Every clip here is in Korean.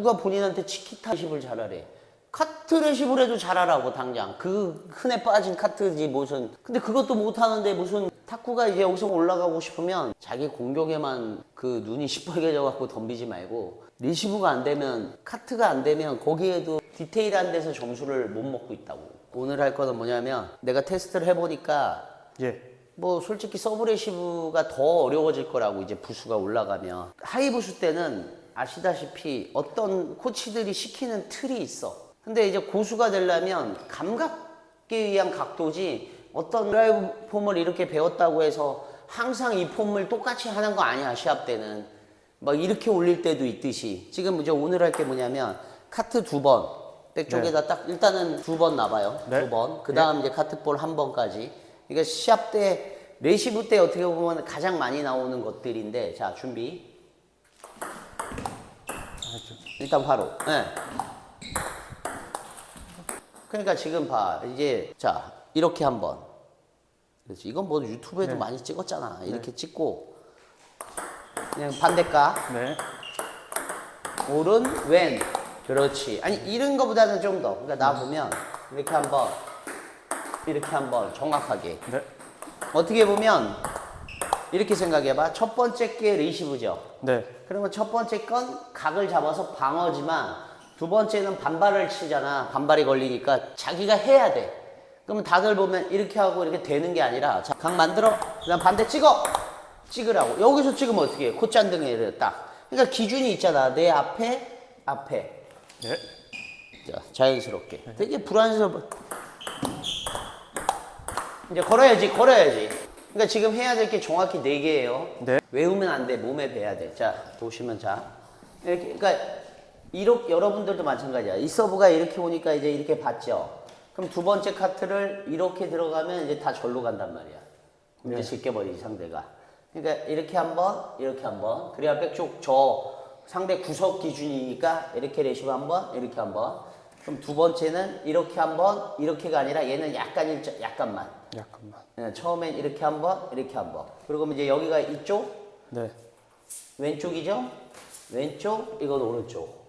누가 본인한테 치키타 레시브를 잘하래. 카트 레시브를 해도 잘하라고 당장 그 흔해 빠진 카트지 무슨 근데 그것도 못하는데 무슨 탁구가 이제 여기서 올라가고 싶으면 자기 공격에만 그 눈이 시뻘개져 갖고 덤비지 말고 리시브가 안 되면 카트가 안 되면 거기에도 디테일한 데서 점수를 못 먹고 있다고 오늘 할 거는 뭐냐면 내가 테스트를 해보니까 예. 뭐 솔직히 서브 레시브가 더 어려워질 거라고 이제 부수가 올라가면 하이 부수 때는 아시다시피 어떤 코치들이 시키는 틀이 있어. 근데 이제 고수가 되려면 감각에 의한 각도지 어떤 드라이브 폼을 이렇게 배웠다고 해서 항상 이 폼을 똑같이 하는 거 아니야 시합 때는. 막 이렇게 올릴 때도 있듯이. 지금 이제 오늘 할 게 뭐냐면 카트 두 번. 백쪽에다 딱 일단은 두 번 나봐요. 네. 두 번. 그 다음 이제 카트볼 한 번까지. 그러니까 시합 때 레시브 때 어떻게 보면 가장 많이 나오는 것들인데 자 준비 일단 바로. 예. 그러니까 지금 봐. 이제 자 이렇게 한번. 그렇지. 이건 뭐 유튜브에도 네. 많이 찍었잖아. 이렇게 찍고. 그냥 반대가 네. 오른 왼. 그렇지. 아니 이런 거보다는 좀 더. 그러니까 나 보면 이렇게 한번 이렇게 한번 정확하게. 네. 어떻게 보면 이렇게 생각해봐. 첫 번째 게 리시브죠. 네. 그러면 첫 번째 건 각을 잡아서 방어지만 두 번째는 반발을 치잖아. 반발이 걸리니까 자기가 해야 돼. 그러면 다들 보면 이렇게 하고 이렇게 되는 게 아니라 자, 각 만들어. 그다음 반대 찍어. 찍으라고. 여기서 찍으면 어떻게 해? 콧잔등에 딱. 그러니까 기준이 있잖아. 내 앞에 앞에. 네. 자, 자연스럽게. 되게 불안스러워. 이제 걸어야지, 걸어야지. 그러니까 지금 해야 될 게 정확히 네 개예요. 네. 외우면 안 돼, 몸에 배야 돼. 자, 보시면 자. 이렇게, 그러니까 이렇게 여러분들도 마찬가지야. 이 서브가 이렇게 오니까 이제 이렇게 봤죠. 그럼 두 번째 카트를 이렇게 들어가면 이제 다 절로 간단 말이야. 이제 쉽게 버리지 상대가. 그러니까 이렇게 한번, 이렇게 한번. 그래야 백쪽 저 상대 구석 기준이니까 이렇게 레시브 한번, 이렇게 한번. 그럼 두 번째는 이렇게 한번, 이렇게가 아니라 얘는 약간 일자, 약간만. 약간만. 예, 처음엔 이렇게 한번, 이렇게 한번. 그리고 이제 여기가 이쪽, 네. 왼쪽이죠? 왼쪽, 이건 오른쪽.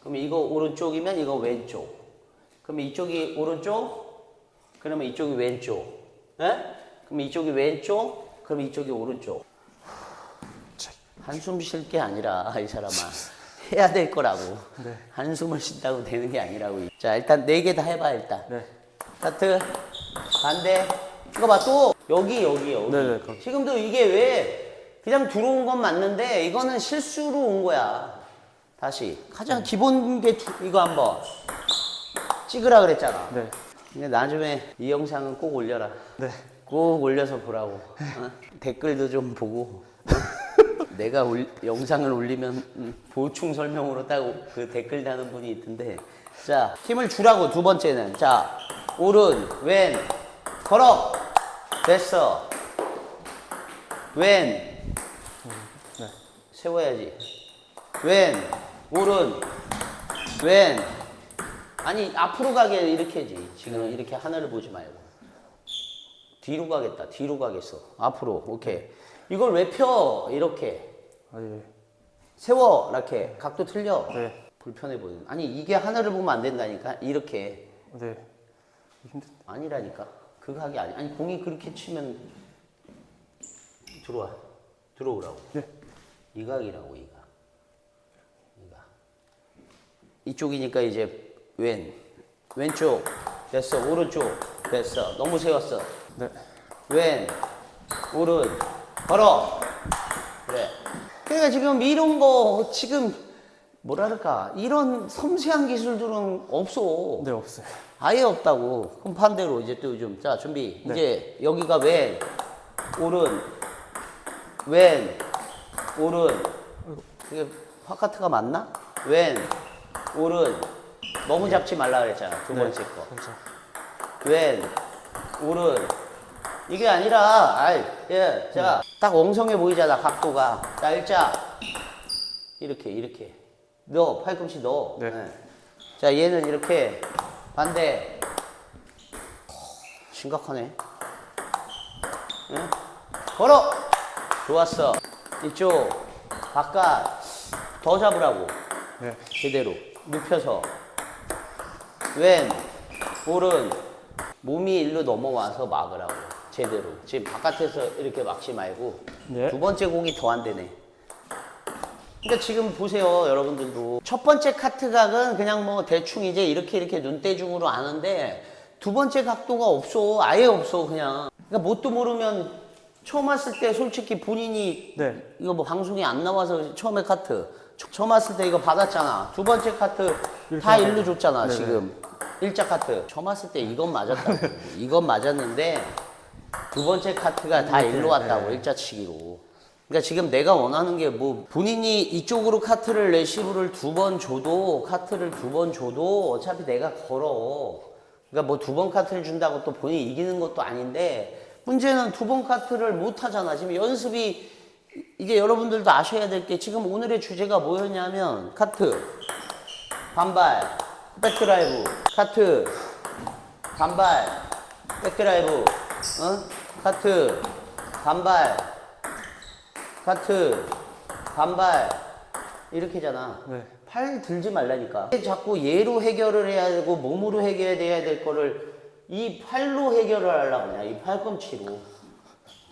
그럼 이거 오른쪽이면 이거 왼쪽. 그럼 이쪽이 오른쪽, 그러면 이쪽이 왼쪽. 예? 그럼 이쪽이 왼쪽, 그럼 이쪽이 오른쪽. 한숨 쉴 게 아니라 이 사람아 해야 될 거라고. 네. 한숨을 쉰다고 되는 게 아니라고. 자 일단 네 개 다 해봐 일단. 네. 하트 반대 이거 봐 또 여기 여기 여기 네네, 거기. 지금도 이게 왜 그냥 들어온 건 맞는데 이거는 실수로 온 거야 다시 가장 기본 게 두- 이거 한번 찍으라 그랬잖아 네. 근데 나중에 이 영상은 꼭 올려라 네. 꼭 올려서 보라고 어? 댓글도 좀 보고 어? 내가 올- 영상을 올리면 음, 보충 설명으로 딱 그 댓글 다는 분이 있던데. 자 힘을 주라고 두 번째는. 자 오른 왼 걸어. 됐어. 왼. 네. 세워야지. 왼 오른 왼. 아니 앞으로 가게 이렇게 해지. 지금 이렇게 하늘을 보지 말고. 뒤로 가겠다 뒤로 가겠어. 앞으로. 오케이. 이걸 왜 펴? 이렇게 아, 예. 세워! 이렇게. 각도 틀려. 네. 불편해 보이는. 아니 이게 하늘을 보면 안 된다니까? 이렇게. 네. 힘들. 아니라니까. 그 각이 아니 아니 공이 그렇게 치면 들어와. 들어오라고. 네. 이 각이라고 이 각. 이 각. 이쪽이니까 이제 왼. 왼쪽. 됐어. 오른쪽. 됐어. 너무 세웠어. 네. 왼. 오른. 걸어. 그래 그러니까 지금 이런 거 지금 뭐랄까? 이런 섬세한 기술들은 없어. 네, 없어요. 아예 없다고. 그럼 반대로 이제 또 요즘 자 준비. 이제 여기가 왼 오른 왼 오른. 이게 파카트가 맞나? 왼 오른. 너무 잡지 말라 그랬잖아 두 네. 번째 거. 그렇죠. 왼, 오른. 이게 아니라, 아이, 예, 자, 딱 엉성해 보이잖아, 각도가. 자, 일자. 이렇게, 이렇게. 넣어, 팔꿈치 넣어. 네. 예. 자, 얘는 이렇게, 반대. 심각하네. 예? 걸어! 좋았어. 이쪽, 바깥. 더 잡으라고. 네. 제대로 눕혀서 왼 오른 몸이 일로 넘어와서 막으라고 제대로. 지금 바깥에서 이렇게 막지 말고 네. 두 번째 공이 더 안 되네. 그러니까 지금 보세요 여러분들도. 첫 번째 카트 각은 그냥 뭐 대충 이제 이렇게 이렇게 눈대중으로 아는데 두 번째 각도가 없어. 아예 없어 그냥. 그러니까 뭣도 모르면 처음 왔을 때 솔직히 본인이 네. 이거 뭐 방송이 안 나와서 처음에 카트. 처- 처음 왔을 때 이거 받았잖아. 두 번째 카트 다 일로 줬잖아 네네. 지금. 일자 카트. 처음 왔을 때 이건 맞았다고 이건 맞았는데 두 번째 카트가 다 일로 왔다고 네. 일자치기로. 그러니까 지금 내가 원하는 게 뭐 본인이 이쪽으로 카트를 레시브를 두 번 줘도 카트를 두 번 줘도 어차피 내가 걸어. 그러니까 뭐 두 번 카트를 준다고 또 본인이 이기는 것도 아닌데 문제는 두 번 카트를 못 하잖아. 지금 연습이 이게 여러분들도 아셔야 될 게 지금 오늘의 주제가 뭐였냐면 카트. 반발 백드라이브. 카트. 반발 백드라이브 어? 카트 반발. 카트 반발. 이렇게잖아. 네. 팔 들지 말라니까. 자꾸 얘로 해결을 해야 되고 몸으로 해결해야 될 거를 이 팔로 해결을 하려고 그냥 이 팔꿈치로.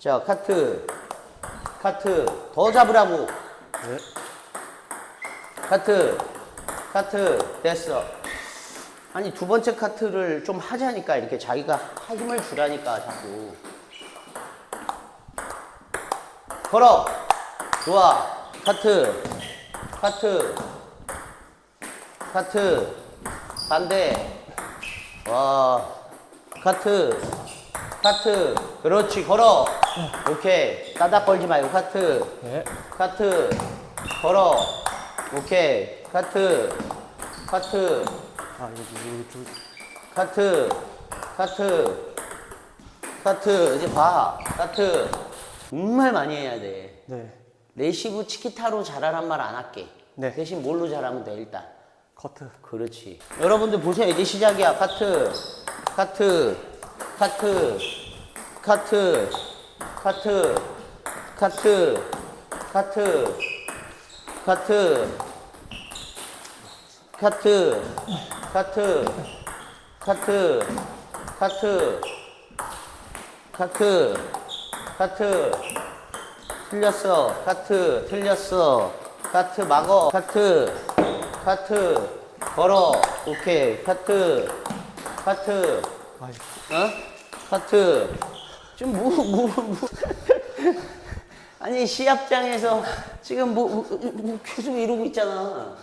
자 카트. 카트. 더 잡으라고. 네. 카트. 카트. 됐어 아니 두 번째 카트를 좀 하자니까 이렇게 자기가 힘을 주라니까 자꾸. 걸어. 좋아. 카트. 카트. 카트. 반대. 와. 카트. 카트. 그렇지. 걸어. 오케이. 따닥 걸지 말고 카트. 네. 카트. 걸어. 오케이. 카트. 카트 아, 여기, 여기 쪽. 카트 카트 카트 이제 봐. 카트. 정말 많이 해야 돼. 네. 레시브 치키타로 잘하란 말 안 할게. 네. 대신 뭘로 잘하면 돼 일단? 커트. 그렇지. 여러분들 보세요. 이제 시작이야. 카트 카트 카트 카트 카트 카트 카트 카트 카트 카트 카트 카트 카트 카트. 틀렸어. 카트 틀렸어. 카트 막어. 카트 카트. 걸어. 오케이. 카트 카트. 아, 어? 카트. 지금 뭐, 뭐, 뭐. 아니 시합장에서 지금 뭐, 뭐, 뭐 계속 이러고 있잖아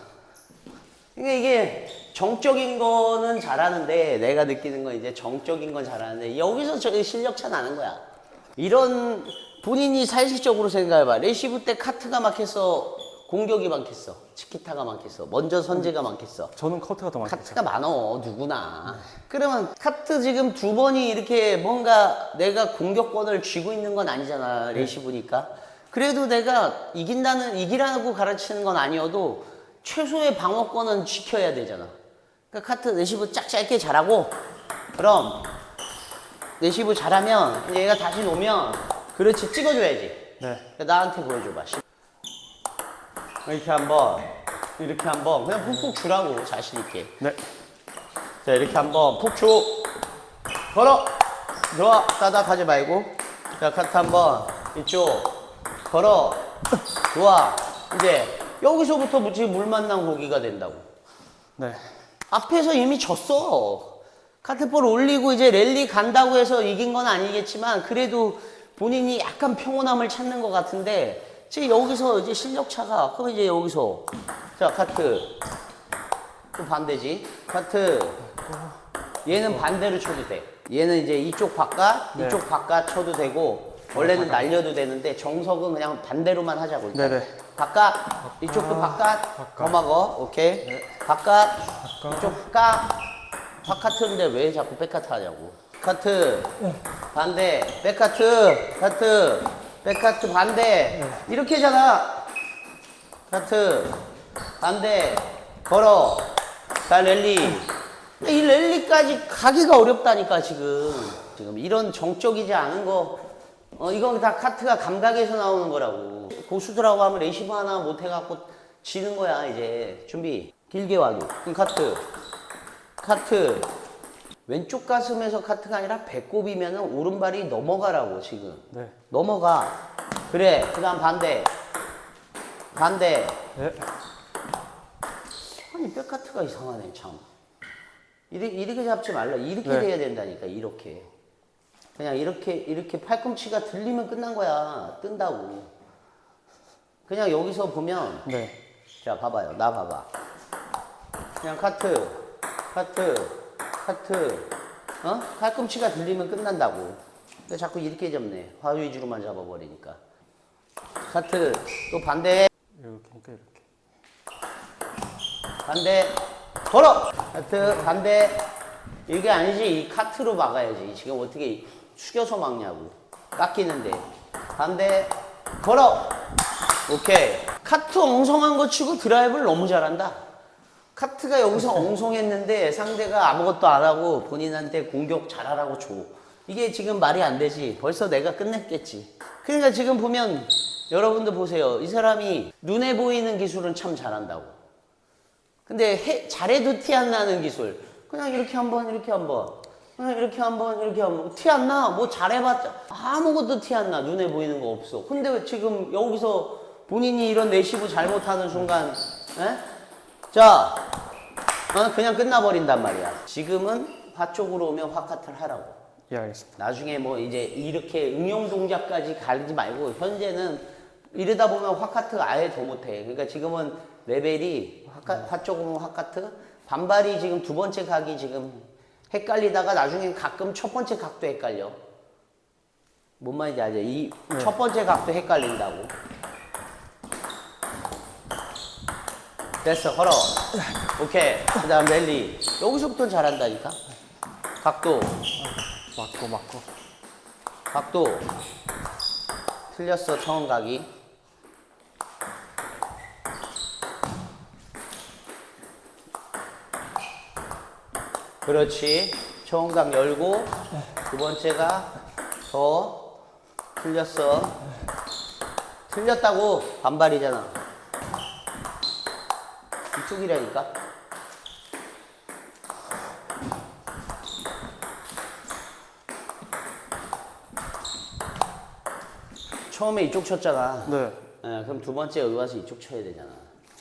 이게 이게 정적인 거는 잘하는데 내가 느끼는 건 이제 정적인 건 잘하는데 여기서 저 실력 차 나는 거야. 이런 본인이 사실적으로 생각해봐. 레시브 때 카트가 막혔어 공격이 많겠어. 치키타가 많겠어. 먼저 선제가 많겠어. 저는 커트가 더 많겠죠. 카트가 많어 누구나. 그러면 카트 지금 두 번이 이렇게 뭔가 내가 공격권을 쥐고 있는 건 아니잖아 레시브니까. 그래도 내가 이긴다는 이기라고 가르치는 건 아니어도 최소의 방어권은 지켜야 되잖아 그러니까 카트 레시브 짝 짧게 잘하고 그럼 레시브 잘하면 얘가 다시 놓으면 그렇지 찍어줘야지 네. 그러니까 나한테 보여줘봐 씨. 이렇게 한번 이렇게 한번 그냥 푹푹 주라고 자신 있게 네. 자 이렇게 한번 푹 줘. 걸어. 좋아. 따닥 하지 말고. 자 카트 한번 이쪽. 걸어. 좋아. 이제 여기서부터 뭐 지금 물 만난 고기가 된다고. 네. 앞에서 이미 졌어. 카트볼 올리고 이제 랠리 간다고 해서 이긴 건 아니겠지만 그래도 본인이 약간 평온함을 찾는 것 같은데 지금 여기서 이제 실력 차가 그럼 이제 여기서 자 카트 또 반대지 카트 얘는 반대로 쳐도 돼 얘는 이제 이쪽 바깥 네. 이쪽 바깥 쳐도 되고 원래는 날려도 되는데 정석은 그냥 반대로만 하자고 일단 네네. 바깥 이쪽도 바깥. 더 막어. 오케이. 바깥. 이쪽 바깥. 바카트인데 왜 자꾸 백카트 하냐고. 카트. 반대. 백카트. 카트. 백카트 반대. 이렇게잖아. 카트. 반대. 걸어. 자 랠리. 이 랠리까지 가기가 어렵다니까 지금. 지금 이런 정적이지 않은 거. 어, 이건 다 카트가 감각에서 나오는 거라고 고수들하고 하면 레시브 하나 못 해갖고 지는 거야 이제. 준비. 길게 와도. 그럼 카트. 카트. 왼쪽 가슴에서 카트가 아니라 배꼽이면 오른발이 넘어가라고 지금. 네. 넘어가. 그래. 그 다음 반대. 반대. 네. 아니 백카트가 이상하네 참. 이렇게, 이렇게 잡지 말라. 이렇게 네. 돼야 된다니까 이렇게. 그냥 이렇게 이렇게 팔꿈치가 들리면 끝난 거야. 뜬다고 그냥 여기서 보면 네. 자 봐봐요. 나 봐봐. 그냥 카트 카트 카트. 어? 팔꿈치가 들리면 끝난다고. 근데 자꾸 이렇게 잡네. 화 위주로만 잡아버리니까. 카트 또 반대. 이렇게 이렇게. 반대. 걸어! 카트 반대. 이게 아니지. 이 카트로 막아야지. 지금 어떻게 숙여서 막냐고. 깎이는데. 반대. 걸어 오케이. 카트 엉성한 거 치고 드라이브를 너무 잘한다. 카트가 여기서 엉성했는데 상대가 아무것도 안 하고 본인한테 공격 잘하라고 줘. 이게 지금 말이 안 되지. 벌써 내가 끝냈겠지. 그러니까 지금 보면 여러분들 보세요. 이 사람이 눈에 보이는 기술은 참 잘한다고. 근데 해- 잘해도 티 안 나는 기술. 그냥 이렇게 한 번 이렇게 한 번. 그냥 이렇게 한 번 이렇게 한 번. 티 안 나. 뭐 잘해봤자 아무것도 티 안 나. 눈에 보이는 거 없어. 근데 왜 지금 여기서 본인이 이런 내시브 잘못하는 순간, 에? 자, 어? 그냥 끝나버린단 말이야. 지금은 화 쪽으로 오면 화카트를 하라고. 예, 알겠습니다. 나중에 뭐 이제 이렇게 응용 동작까지 가리지 말고 현재는 이러다 보면 화카트 아예 더 못해. 그러니까 지금은 레벨이 화카, 화 쪽으로 화카트 반발이 지금 두 번째 각이 지금 헷갈리다가 나중에 가끔 첫 번째 각도 헷갈려. 뭔 말인지 알죠? 이 첫 번째 각도 헷갈린다고. 됐어, 걸어. 오케이. 그 다음 랠리. 여기서부터 잘한다니까. 각도. 맞고 맞고. 각도 틀렸어 처음 각이 그렇지 처음 각 열고 두 번째가 더 틀렸어 틀렸다고 반발이잖아 이쪽이라니까 처음에 이쪽 쳤잖아 네. 예, 그럼 두 번째 여기 와서 이쪽 쳐야 되잖아.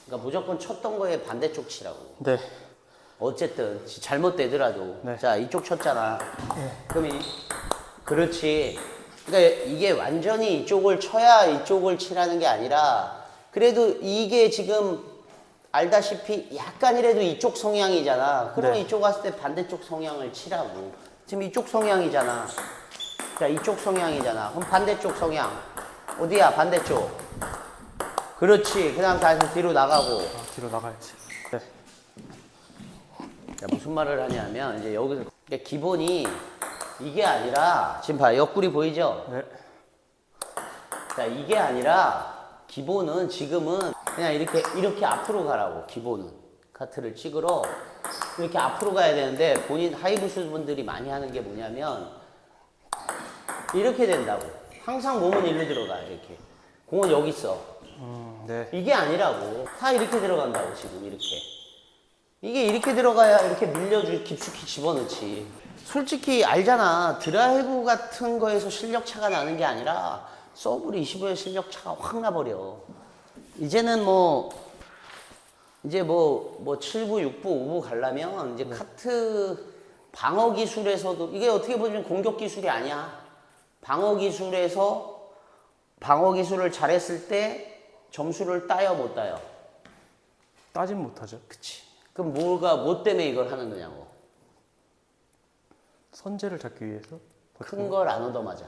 그러니까 무조건 쳤던 거에 반대쪽 치라고. 네. 어쨌든 지- 잘못되더라도 네. 자 이쪽 쳤잖아. 그럼 이 그렇지. 그러니까 이게 완전히 이쪽을 쳐야 이쪽을 치라는 게 아니라 그래도 이게 지금 알다시피 약간이라도 이쪽 성향이잖아. 그럼 네. 이쪽 왔을 때 반대쪽 성향을 치라고. 지금 이쪽 성향이잖아. 자 이쪽 성향이잖아. 그럼 반대쪽 성향 어디야 반대쪽. 그렇지. 그 다음 다시 뒤로 나가고. 아, 뒤로 나가야지. 네. 자, 무슨 말을 하냐면 이제 여기서 그러니까 기본이 이게 아니라 지금 봐 옆구리 보이죠? 네. 자 이게 아니라 기본은 지금은 그냥 이렇게 이렇게 앞으로 가라고 기본은. 카트를 찍으러 이렇게 앞으로 가야 되는데 본인 하이브스 분들이 많이 하는 게 뭐냐면 이렇게 된다고. 항상 몸은 일로 들어가 이렇게. 공은 여기 있어. 음, 네. 이게 아니라고. 다 이렇게 들어간다고 지금 이렇게. 이게 이렇게 들어가야 이렇게 밀려주 깊숙이 집어넣지. 솔직히 알잖아. 드라이브 같은 거에서 실력 차가 나는 게 아니라 서브 리시브의 실력 차가 확 나버려 이제는 뭐 이제 뭐, 뭐 7부, 6부, 5부 가려면 이제 카트 방어 기술에서도 이게 어떻게 보면 공격 기술이 아니야. 방어 기술에서 방어 기술을 잘했을 때 점수를 따요, 못 따요? 따진 못하죠. 그치. 그럼 뭐가, 뭐 때문에 이걸 하는 거냐고. 선제를 잡기 위해서. 큰 걸 안 얻어 맞아.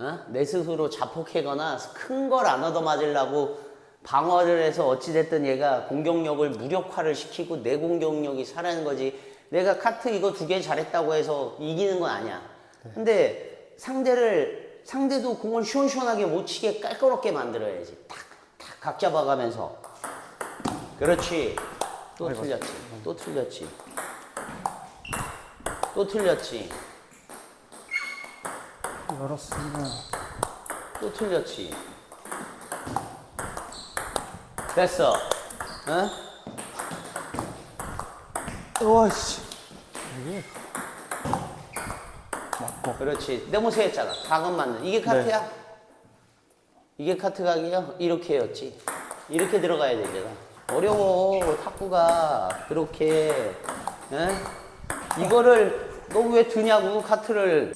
어? 내 스스로 자폭하거나 큰 걸 안 얻어맞으려고 방어를 해서 어찌됐든 얘가 공격력을 무력화를 시키고 내 공격력이 살아는 거지. 내가 카트 이거 두 개 잘했다고 해서 이기는 건 아니야. 근데 상대를, 상대도 공을 시원시원하게 못 치게 깔끔하게 만들어야지. 탁, 탁, 각 잡아가면서. 그렇지. 또. 틀렸지. 또 틀렸지. 또 틀렸지. 열었으면 또 틀렸지. 됐어. 응? 와씨. 그렇지. 너무 세했잖아. 각은 맞는. 이게 카트야? 이게 카트 각이요? 이렇게였지. 이렇게 들어가야 되잖아. 어려워. 탁구가 그렇게. 에? 이거를 너 왜 드냐고 카트를.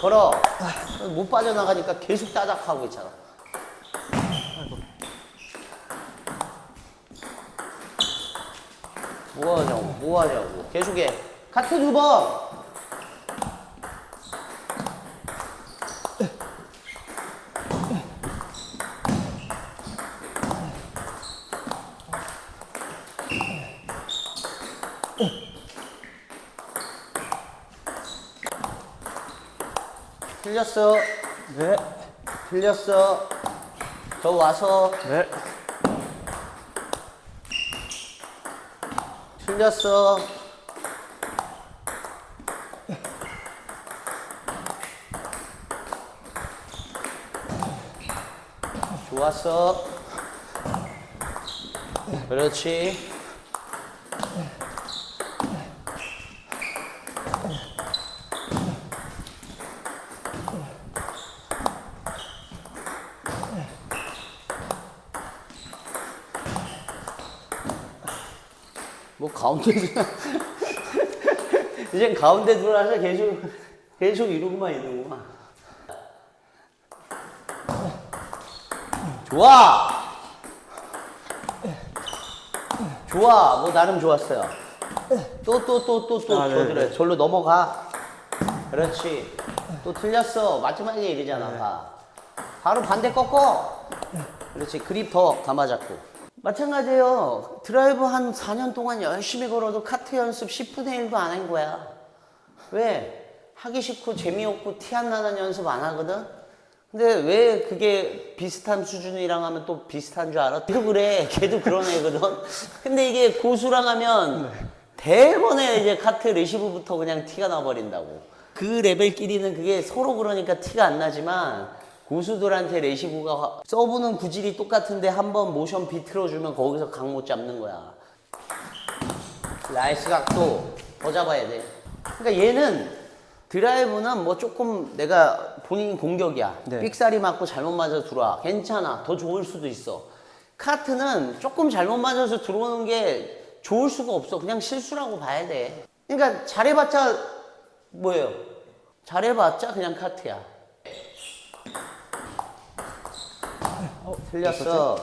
걸어. 못 빠져나가니까 계속 따닥하고 있잖아. 뭐 하냐고, 뭐 하냐고. 계속해. 카트 두 번. 틀렸어. 네. 틀렸어. 저 와서 네. 틀렸어. 좋았어. 그렇지. 가운데 이젠 가운데 들어와서 계속 계속 이러고만 있는구만. 좋아. 좋아. 뭐 나름 좋았어요. 또 또 또 또또 아, 네, 저들에 네. 절로 넘어가. 그렇지. 또 틀렸어. 마지막에 이러잖아. 봐. 바로 반대 꺾어. 그렇지. 그립 더 감아잡고. 마찬가지예요. 드라이브 한 4년 동안 열심히 걸어도 카트 연습 10분의 1도 안 한 거야. 왜? 하기 싫고 재미없고 티 안 나는 연습 안 하거든? 근데 왜 그게 비슷한 수준이랑 하면 또 비슷한 줄 알아? 걔도 그래. 걔도 그런 애거든? 근데 이게 고수랑 하면 대번에 이제 카트 레시브부터 그냥 티가 나버린다고. 그 레벨끼리는 그게 서로 그러니까 티가 안 나지만 고수들한테 레시브가 화- 서브는 구질이 똑같은데 한 번 모션 비틀어주면 거기서 각 못 잡는 거야. 라이스 각도 더 잡아야 돼. 그러니까 얘는 드라이브는 뭐 조금 내가 본인 공격이야. 네. 삑사리 맞고 잘못 맞아 들어와. 괜찮아. 더 좋을 수도 있어. 카트는 조금 잘못 맞아서 들어오는 게 좋을 수가 없어. 그냥 실수라고 봐야 돼. 그러니까 잘해봤자 뭐예요? 잘해봤자 그냥 카트야. 어, 틀렸어.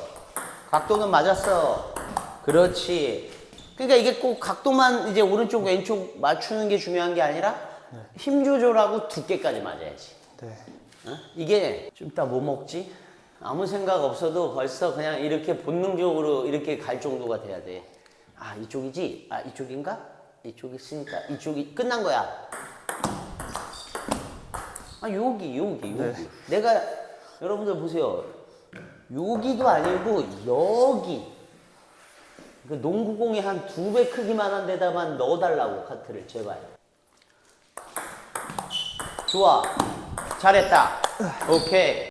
각도는 맞았어. 그렇지. 그러니까 이게 꼭 각도만 이제 오른쪽 왼쪽 맞추는 게 중요한 게 아니라 힘 조절하고 두께까지 맞아야지. 네. 어? 이게 좀 이따 뭐 먹지? 아무 생각 없어도 벌써 그냥 이렇게 본능적으로 이렇게 갈 정도가 돼야 돼. 아 이쪽이지? 아 이쪽인가? 이쪽이 있으니까 이쪽이 끝난 거야. 아 여기 여기 여기. 네. 내가 여러분들 보세요. 여기도 아니고 여기. 그 농구공이 한 두 배 크기만한 데다만 넣어달라고 카트를 제발. 좋아. 잘했다. 오케이.